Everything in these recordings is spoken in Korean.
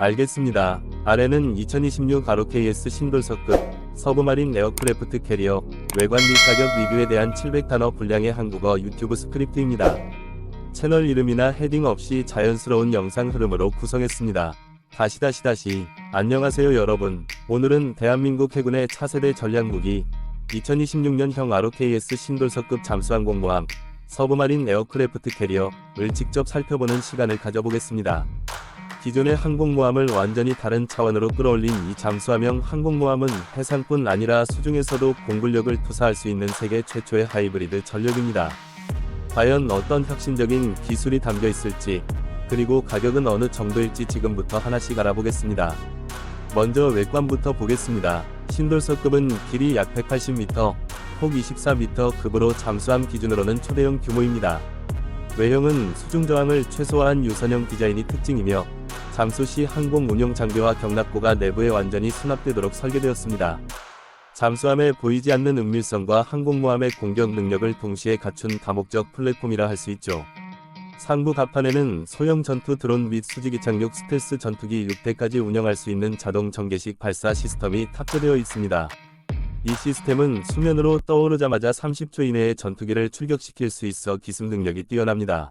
알겠습니다. 아래는 2026 ROKS 신돌석급 서브마린 에어크래프트 캐리어 외관 및 가격 리뷰에 대한 700단어 분량의 한국어 유튜브 스크립트입니다. 채널 이름이나 헤딩 없이 자연스러운 영상 흐름으로 구성했습니다. 다시 다시 다시 안녕하세요 여러분. 오늘은 대한민국 해군의 차세대 전략무기 2026년형 ROKS 신돌석급 잠수항공모함 서브마린 에어크래프트 캐리어를 직접 살펴보는 시간을 가져보겠습니다. 기존의 항공모함을 완전히 다른 차원으로 끌어올린 이 잠수함형 항공모함은 해상뿐 아니라 수중에서도 공군력을 투사할 수 있는 세계 최초의 하이브리드 전력입니다. 과연 어떤 혁신적인 기술이 담겨 있을지, 그리고 가격은 어느 정도일지 지금부터 하나씩 알아보겠습니다. 먼저 외관부터 보겠습니다. 신돌서급은 길이 약 180m, 폭 24m 급으로 잠수함 기준으로는 초대형 규모입니다. 외형은 수중 저항을 최소화한 유선형 디자인이 특징이며 잠수 시 항공 운용 장비와 경납고가 내부에 완전히 수납되도록 설계되었습니다. 잠수함에 보이지 않는 은밀성과 항공모함의 공격 능력을 동시에 갖춘 다목적 플랫폼이라 할 수 있죠. 상부 갑판에는 소형 전투 드론 및 수직이 착륙 스텔스 전투기 6대까지 운영할 수 있는 자동 전개식 발사 시스템이 탑재되어 있습니다. 이 시스템은 수면으로 떠오르자마자 30초 이내에 전투기를 출격시킬 수 있어 기습 능력이 뛰어납니다.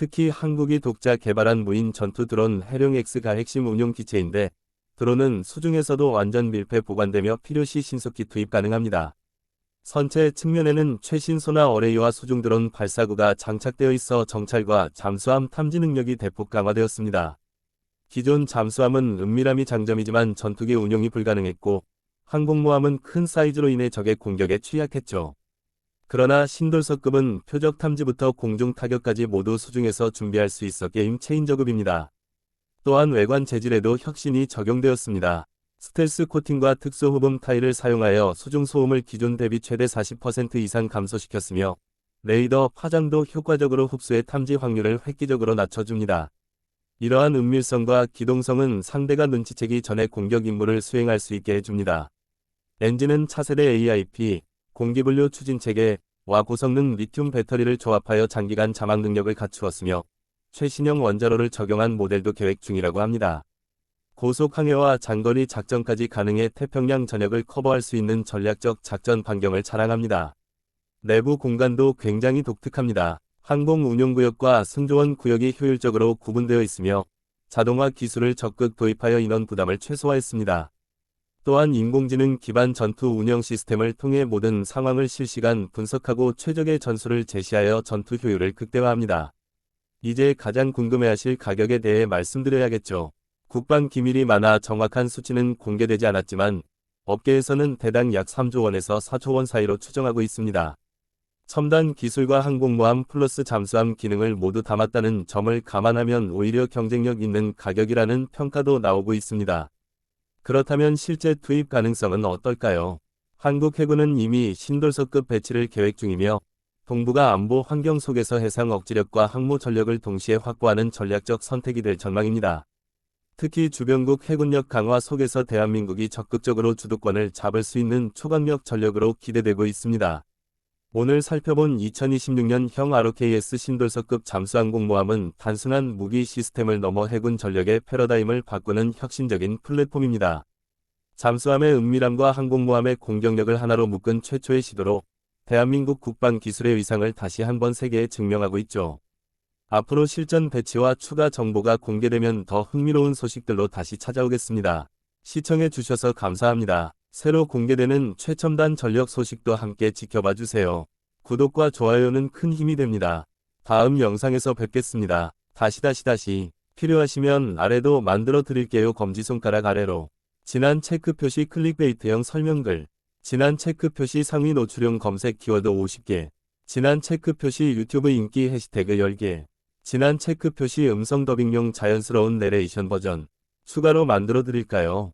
특히 한국이 독자 개발한 무인 전투 드론 해룡X가 핵심 운용 기체인데 드론은 수중에서도 완전 밀폐 보관되며 필요시 신속히 투입 가능합니다. 선체 측면에는 최신 소나 어레이와 수중 드론 발사구가 장착되어 있어 정찰과 잠수함 탐지 능력이 대폭 강화되었습니다. 기존 잠수함은 은밀함이 장점이지만 전투기 운용이 불가능했고 항공모함은 큰 사이즈로 인해 적의 공격에 취약했죠. 그러나 신돌석급은 표적 탐지부터 공중 타격까지 모두 수중에서 준비할 수 있어 게임 체인저급입니다. 또한 외관 재질에도 혁신이 적용되었습니다. 스텔스 코팅과 특수 흡음 타일을 사용하여 수중 소음을 기존 대비 최대 40% 이상 감소시켰으며 레이더 파장도 효과적으로 흡수해 탐지 확률을 획기적으로 낮춰줍니다. 이러한 은밀성과 기동성은 상대가 눈치채기 전에 공격 임무를 수행할 수 있게 해줍니다. 엔진은 차세대 AIP, 공기분류 추진 체계 와 고성능 리튬 배터리를 조합하여 장기간 잠항 능력을 갖추었으며 최신형 원자로를 적용한 모델도 계획 중이라고 합니다. 고속 항해와 장거리 작전까지 가능해 태평양 전역을 커버할 수 있는 전략적 작전 반경을 자랑합니다. 내부 공간도 굉장히 독특합니다. 항공 운용구역과 승조원 구역이 효율적으로 구분되어 있으며 자동화 기술을 적극 도입하여 인원 부담을 최소화했습니다. 또한 인공지능 기반 전투 운영 시스템을 통해 모든 상황을 실시간 분석하고 최적의 전술을 제시하여 전투 효율을 극대화합니다. 이제 가장 궁금해하실 가격에 대해 말씀드려야겠죠. 국방 기밀이 많아 정확한 수치는 공개되지 않았지만 업계에서는 대당 약 3조 원에서 4조 원 사이로 추정하고 있습니다. 첨단 기술과 항공모함 플러스 잠수함 기능을 모두 담았다는 점을 감안하면 오히려 경쟁력 있는 가격이라는 평가도 나오고 있습니다. 그렇다면 실제 투입 가능성은 어떨까요? 한국 해군은 이미 신돌서급 배치를 계획 중이며 동북아 안보 환경 속에서 해상 억지력과 항모 전력을 동시에 확보하는 전략적 선택이 될 전망입니다. 특히 주변국 해군력 강화 속에서 대한민국이 적극적으로 주도권을 잡을 수 있는 초강력 전력으로 기대되고 있습니다. 오늘 살펴본 2026년형 ROKS 신돌서급 잠수항공모함은 단순한 무기 시스템을 넘어 해군 전력의 패러다임을 바꾸는 혁신적인 플랫폼입니다. 잠수함의 은밀함과 항공모함의 공격력을 하나로 묶은 최초의 시도로 대한민국 국방 기술의 위상을 다시 한번 세계에 증명하고 있죠. 앞으로 실전 배치와 추가 정보가 공개되면 더 흥미로운 소식들로 다시 찾아오겠습니다. 시청해 주셔서 감사합니다. 새로 공개되는 최첨단 전력 소식도 함께 지켜봐 주세요. 구독과 좋아요는 큰 힘이 됩니다. 다음 영상에서 뵙겠습니다. 다시 다시 다시 필요하시면 아래도 만들어 드릴게요 검지손가락 아래로 지난 체크 표시 클릭베이트형 설명글 지난 체크 표시 상위 노출용 검색 키워드 50개 지난 체크 표시 유튜브 인기 해시태그 10개 지난 체크 표시 음성 더빙용 자연스러운 내레이션 버전 추가로 만들어 드릴까요?